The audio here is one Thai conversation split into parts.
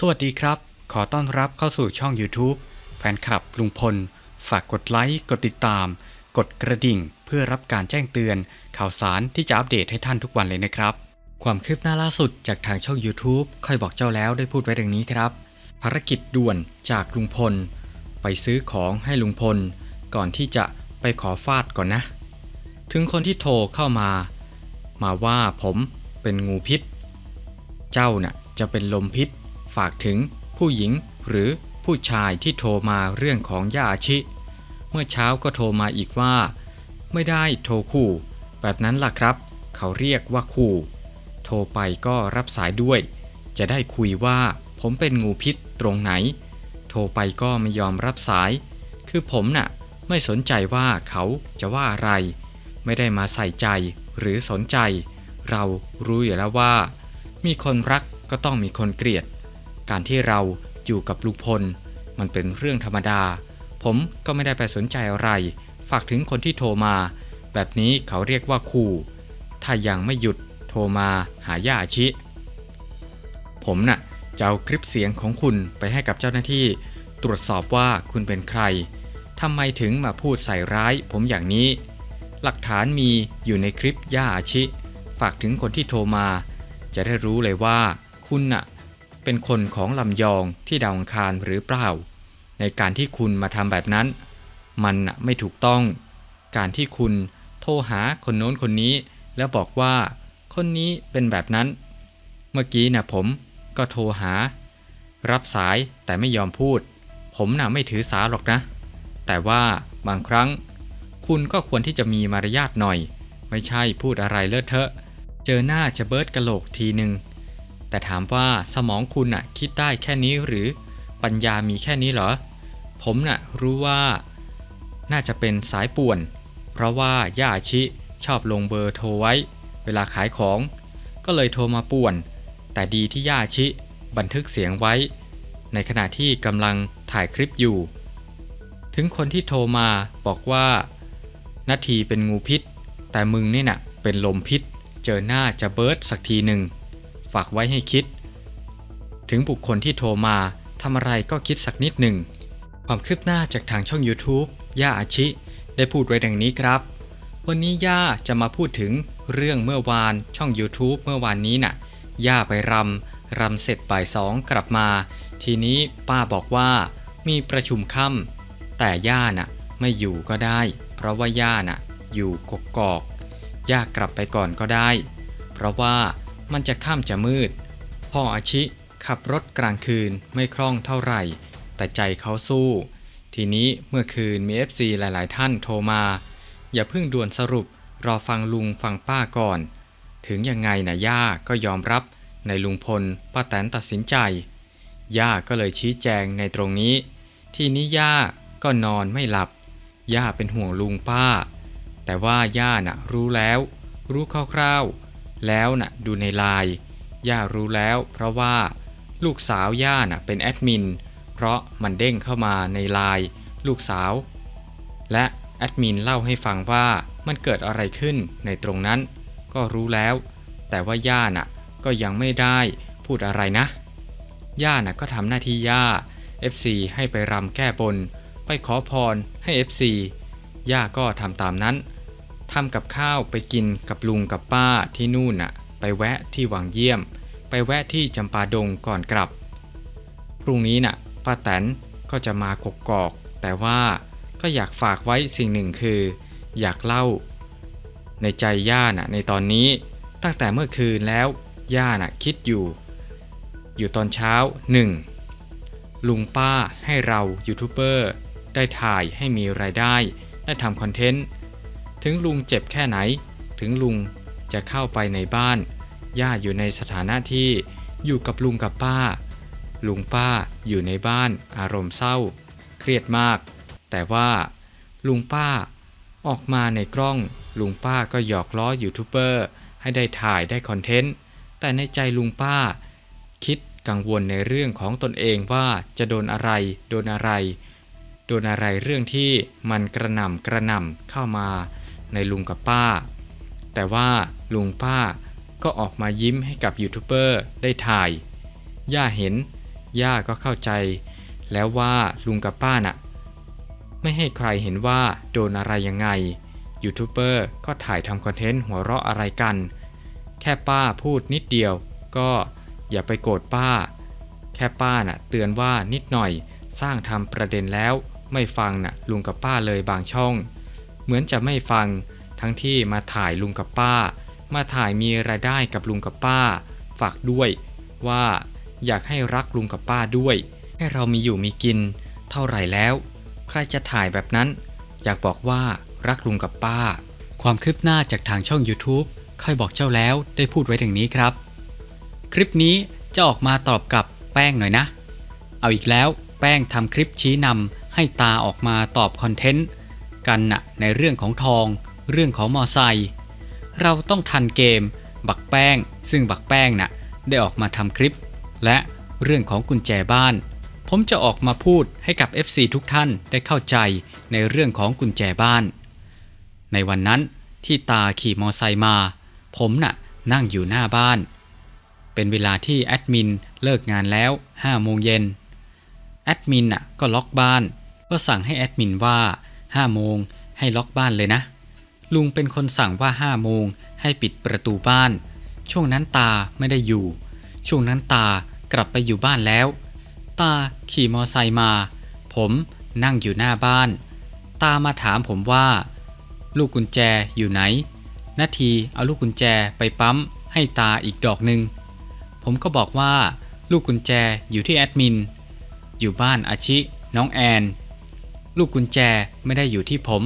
สวัสดีครับ ขอต้อนรับเข้าสู่ช่อง YouTube แฟนคลับลุงพล ฝากกดไลค์ กดติดตาม กดกระดิ่ง เพื่อรับการแจ้งเตือน ข่าวสารที่จะอัปเดตให้ท่านทุกวันเลยนะครับ ความคืบหน้าล่าสุดจากทางช่อง YouTube ค่อยบอกเจ้าแล้วได้พูดไว้ดังนี้ครับ ภารกิจด่วนจากลุงพล ไปซื้อของให้ลุงพล ก่อนที่จะไปขอฟาดก่อนนะ ถึงคนที่โทรเข้ามา มาว่าผมเป็นงูพิษ เจ้าน่ะจะเป็นลมพิษ ฝากถึงผู้หญิงหรือผู้ชายที่โทรมาเรื่องของย่าอาชิ เมื่อเช้าก็โทรมาอีกว่า ไม่ได้โทรคู่ แบบนั้นล่ะครับ เขาเรียกว่าคู่ โทรไปก็รับสายด้วย จะได้คุยว่าผมเป็นงูพิษตรงไหน โทรไปก็ไม่ยอมรับสาย คือผมน่ะไม่สนใจว่าเขาจะว่าอะไร ไม่ได้มาใส่ใจหรือสนใจ เรารู้อยู่แล้วว่า มีคนรักก็ต้องมีคนเกลียด การที่เราอยู่กับลุงพล มันเป็นเรื่องธรรมดา ผมก็ไม่ได้ไปสนใจอะไร ฝากถึงคนที่โทรมา แบบนี้เขาเรียกว่าคู่ถ้ายังไม่หยุดโทรมาหาย่าอาชิ ผมน่ะจะเอาคลิปเสียงของคุณไปให้กับเจ้าหน้าที่ ตรวจสอบว่าคุณเป็นใครทำไมถึงมาพูดใส่ร้ายผมอย่างนี้ หลักฐานมีอยู่ในคลิปย่าอาชิ ฝากถึงคนที่โทรมา จะได้รู้เลยว่าคุณน่ะ เป็นคนของลำยองที่ดาวอังคารหรือเปล่า ในการที่คุณมาทำแบบนั้น มันไม่ถูกต้อง การที่คุณโทรหาคนโน้นคนนี้ แล้วบอกว่า คนนี้เป็นแบบนั้น เมื่อกี้น่ะผมก็โทรหา รับสายแต่ไม่ยอมพูด ผมน่ะไม่ถือสาหรอกนะ แต่ว่าบางครั้ง คุณก็ควรที่จะมีมารยาทหน่อย ไม่ใช่พูดอะไรเลอะเทอะ เจอหน้าจะเบิร์ดกะโหลกทีหนึ่ง แต่ถามว่าสมองคุณน่ะคิดได้แค่นี้หรือปัญญามีแค่นี้เหรอ ผมน่ะรู้ว่าน่าจะเป็นสายป่วน เพราะว่าย่าชิชอบลงเบอร์โทรไว้ เวลาขายของ ก็เลยโทรมาป่วน แต่ดีที่ย่าอาชิบันทึกเสียงไว้ ในขณะที่กำลังถ่ายคลิปอยู่ ถึงคนที่โทรมาบอกว่านาทีเป็นงูพิษ แต่มึงนี่น่ะเป็นลมพิษ เจอหน้าจะเบิร์ดสักทีหนึ่ง ฝากไว้ให้คิด ถึงบุคคลที่โทรมาทำอะไรก็คิดสักนิดหนึ่ง ความคืบหน้าจากทางช่อง YouTube ย่าอาชิ ได้พูดไว้ดังนี้ครับ วันนี้ย่าจะมาพูดถึงเรื่องเมื่อวานช่อง YouTube เมื่อวานนี้น่ะ ย่าไปรำรำเสร็จบ่ายสองกลับมา ทีนี้ป้าบอกว่ามีประชุมค่ำแต่ย่าน่ะไม่อยู่ก็ได้ เพราะว่าย่าน่ะอยู่กกอกย่ากลับไปก่อนก็ได้ เพราะว่า มันจะค่ำจะมืด พ่ออาชิขับรถกลางคืนไม่คล่องเท่าไหร่ แต่ใจเขาสู้ ทีนี้เมื่อคืนมี FC หลาย ๆ ท่านโทรมา อย่าเพิ่งด่วนสรุปรอฟังลุงฟังป้าก่อน ถึงยังไงนะย่าก็ยอมรับในลุงพลป้าแตนตัดสินใจ ย่าก็เลยชี้แจงในตรงนี้ ทีนี้ย่าก็นอนไม่หลับ ย่าเป็นห่วงลุงป้า แต่ว่าย่าน่ะรู้แล้ว รู้คร่าวๆ แล้วน่ะดูในไลน์ย่ารู้แล้ว เพราะว่าลูกสาวย่าน่ะเป็นแอดมินเพราะมันเด้งเข้ามาในไลน์ลูกสาว และแอดมินเล่าให้ฟังว่ามันเกิดอะไรขึ้นในตรงนั้น ก็รู้แล้ว แต่ว่าย่าน่ะก็ยังไม่ได้พูดอะไรนะ ย่าน่ะก็ทำหน้าที่ย่า FC ให้ไปรำแก้บน ไปขอพรให้ FC ย่าก็ทำตามนั้น ทำกับข้าวไปกินกับลุงกับป้าที่นู่นน่ะ ไปแวะที่วังเยี่ยม ไปแวะที่จำปาดงก่อนกลับ พรุ่งนี้น่ะป้าแตนก็จะมากกกอก แต่ว่าก็อยากฝากไว้สิ่งหนึ่งคือ อยากเล่า ในใจย่าน่ะในตอนนี้ตั้งแต่เมื่อคืนแล้วย่าน่ะคิดอยู่ อยู่ตอนเช้า 1. ลุงป้าให้เรายูทูบเบอร์ได้ถ่ายให้มีรายได้ ได้ทำคอนเทนต์ ถึงลุงเจ็บแค่ไหน ถึงลุงจะเข้าไปในบ้าน ย่าอยู่ในสถานะที่อยู่กับลุงกับป้า ลุงป้าอยู่ในบ้านอารมณ์เศร้า เครียดมาก แต่ว่าลุงป้าออกมาในกล้อง ลุงป้าก็หยอกล้อยูทูบเบอร์ให้ได้ถ่ายได้คอนเทนต์ แต่ในใจลุงป้า คิดกังวลในเรื่องของตนเองว่าจะโดนอะไร โดนอะไร โดนอะไรเรื่องที่มันกระหน่ำกระหน่ำเข้ามา ในลุงกับป้า แต่ว่าลุงป้าก็ออกมายิ้มให้กับยูทูบเบอร์ได้ถ่าย ย่าเห็น ย่าก็เข้าใจ แล้วว่าลุงกับป้าน่ะ ไม่ให้ใครเห็นว่าโดนอะไรยังไง ยูทูบเบอร์ก็ถ่ายทำคอนเทนต์หัวเราะอะไรกัน แค่ป้าพูดนิดเดียว ก็อย่าไปโกรธป้า แค่ป้าน่ะ เตือนว่านิดหน่อย สร้างทำประเด็นแล้ว ไม่ฟังน่ะลุงกับป้าเลยบางช่อง เหมือนจะไม่ฟัง ทั้งที่มาถ่ายลุงกับป้า มาถ่ายมีรายได้กับลุงกับป้า ฝากด้วยว่าอยากให้รักลุงกับป้าด้วย ให้เรามีอยู่มีกิน เท่าไหร่แล้ว ใครจะถ่ายแบบนั้น อยากบอกว่ารักลุงกับป้า ความคืบหน้าจากทางช่อง YouTube ค่อยบอกเจ้าแล้วได้พูดไว้ดังนี้ครับ คลิปนี้จะออกมาตอบกับแป้งหน่อยนะ เอาอีกแล้วแป้งทำคลิปชี้นำให้ตาออกมาตอบคอนเทนต์ กันนะในเรื่องของทอง เรื่องของมอไซค์เราต้องทันเกม บักแป้ง ซึ่งบักแป้งน่ะได้ออกมาทำคลิป และเรื่องของกุญแจบ้าน ผมจะออกมาพูดให้กับ FC ทุกท่านได้เข้าใจในเรื่องของกุญแจบ้าน ในวันนั้นที่ตาขี่มอไซค์มา ผมน่ะนั่งอยู่หน้าบ้าน เป็นเวลาที่แอดมินเลิกงานแล้ว5โมงเย็นแอดมินน่ะก็ล็อกบ้าน ก็สั่งให้แอดมินว่า 5โมงให้ล็อกบ้านเลยนะ ลุงเป็นคนสั่งว่า5โมงให้ปิดประตูบ้าน ช่วงนั้นตาไม่ได้อยู่ ช่วงนั้นตากลับไปอยู่บ้านแล้ว ตาขี่มอไซค์มา ผมนั่งอยู่หน้าบ้าน ตามาถามผมว่า ลูกกุญแจอยู่ไหน นาทีเอาลูกกุญแจไปปั๊มให้ตาอีกดอกหนึ่งผมก็บอกว่า ลูกกุญแจอยู่ที่แอดมิน อยู่บ้านอาชิ น้องแอน ลูกกุญแจไม่ได้อยู่ที่ผม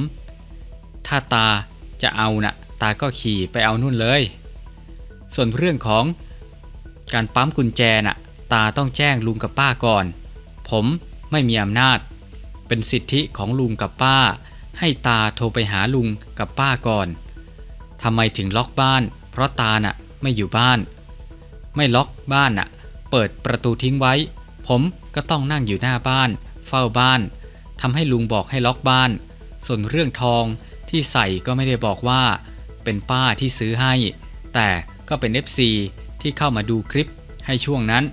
ถ้าตาจะเอานะ่ะ ตาก็ขี่ไปเอานู่นเลย ส่วนเรื่องของการปั๊มกุญแจน่ะ ตาต้องแจ้งลุงกับป้าก่อน ผมไม่มีอำนาจ เป็นสิทธิของลุงกับป้า ให้ตาโทรไปหาลุงกับป้าก่อนทำไมถึงล็อกบ้าน เพราะตาน่ะไม่อยู่บ้าน ไม่ล็อกบ้านน่ะ เปิดประตูทิ้งไว้ ผมก็ต้องนั่งอยู่หน้าบ้าน เฝ้าบ้าน ทำให้ลุงบอกให้ล็อกบ้าน ส่วนเรื่องทองที่ใส่ก็ไม่ได้บอกว่า เป็นป้าที่ซื้อให้ แต่ก็เป็น FC ที่เข้ามาดูคลิปให้ช่วงนั้น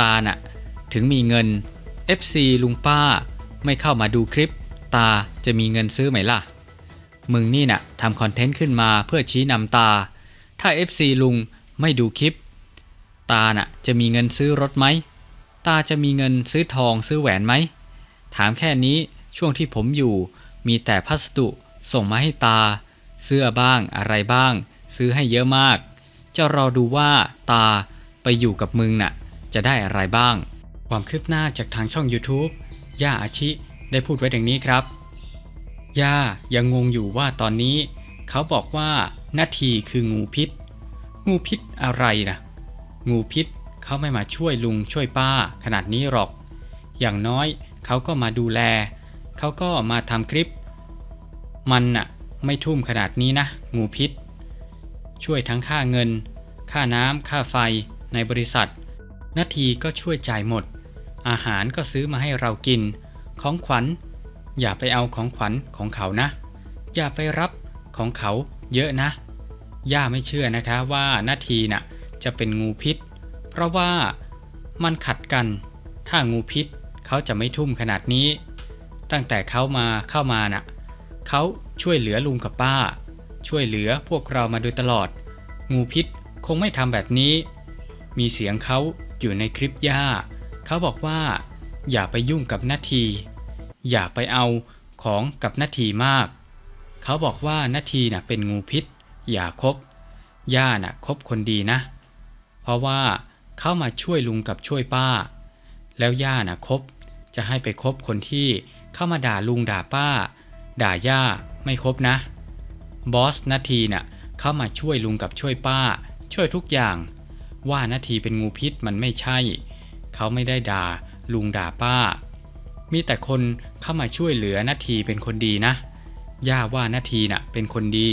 ตาน่ะถึงมีเงิน FC ลุงป้าไม่เข้ามาดูคลิป ตาจะมีเงินซื้อไหมล่ะ มึงนี่น่ะทำคอนเทนต์ขึ้นมาเพื่อชี้นำตา ถ้า FC ลุงไม่ดูคลิป ตาน่ะจะมีเงินซื้อรถไหม ตาจะมีเงินซื้อทองซื้อแหวนไหม ถามแค่นี้ช่วงที่ผมอยู่ มีแต่พัสดุส่งมาให้ตา เสื้อบ้างอะไรบ้าง ซื้อให้เยอะมาก จะรอดูว่าตาไปอยู่กับมึงน่ะ จะได้อะไรบ้าง ความคืบหน้าจากทางช่อง YouTube ย่าอาชิได้พูดไว้ดังนี้ครับ ย่ายังงงอยู่ว่าตอนนี้ เขาบอกว่านาทีคืองูพิษ งูพิษอะไรนะงูพิษเขาไม่มาช่วยลุงช่วยป้าขนาดนี้หรอก อย่างน้อย เขาก็มาดูแล เขาก็มาทำคลิป มันน่ะไม่ทุ่มขนาดนี้นะ งูพิษ ช่วยทั้งค่าเงิน ค่าน้ำค่าไฟในบริษัท นาทีก็ช่วยจ่ายหมด อาหารก็ซื้อมาให้เรากิน ของขวัญ อย่าไปเอาของขวัญของเขานะ อย่าไปรับของเขาเยอะนะ ย่าไม่เชื่อนะคะว่านาทีน่ะจะเป็นงูพิษ เพราะว่ามันขัดกัน ถ้างูพิษ เขาจะไม่ทุ่มขนาดนี้ ตั้งแต่เขามาเข้ามาน่ะเขาช่วยเหลือลุงกับป้า ช่วยเหลือพวกเรามาโดยตลอด งูพิษคงไม่ทำแบบนี้ มีเสียงเขาอยู่ในคลิปย่า เขาบอกว่า อย่าไปยุ่งกับนาที อย่าไปเอาของกับนาทีมาก เขาบอกว่านาทีน่ะเป็นงูพิษ อย่าคบ ย่าน่ะคบคนดีนะ เพราะว่าเขามาช่วยลุงกับช่วยป้า แล้วย่าน่ะคบ จะให้ไปคบคนที่เข้ามาด่าลุงด่าป้า ด่าย่าไม่คบนะบอสนาทีน่ะเข้ามาช่วยลุงกับช่วยป้า ช่วยทุกอย่าง ว่านาทีเป็นงูพิษมันไม่ใช่ เขาไม่ได้ด่าลุงด่าป้า มีแต่คนเข้ามาช่วยเหลือนาทีเป็นคนดีนะย่าว่านาทีน่ะเป็นคนดี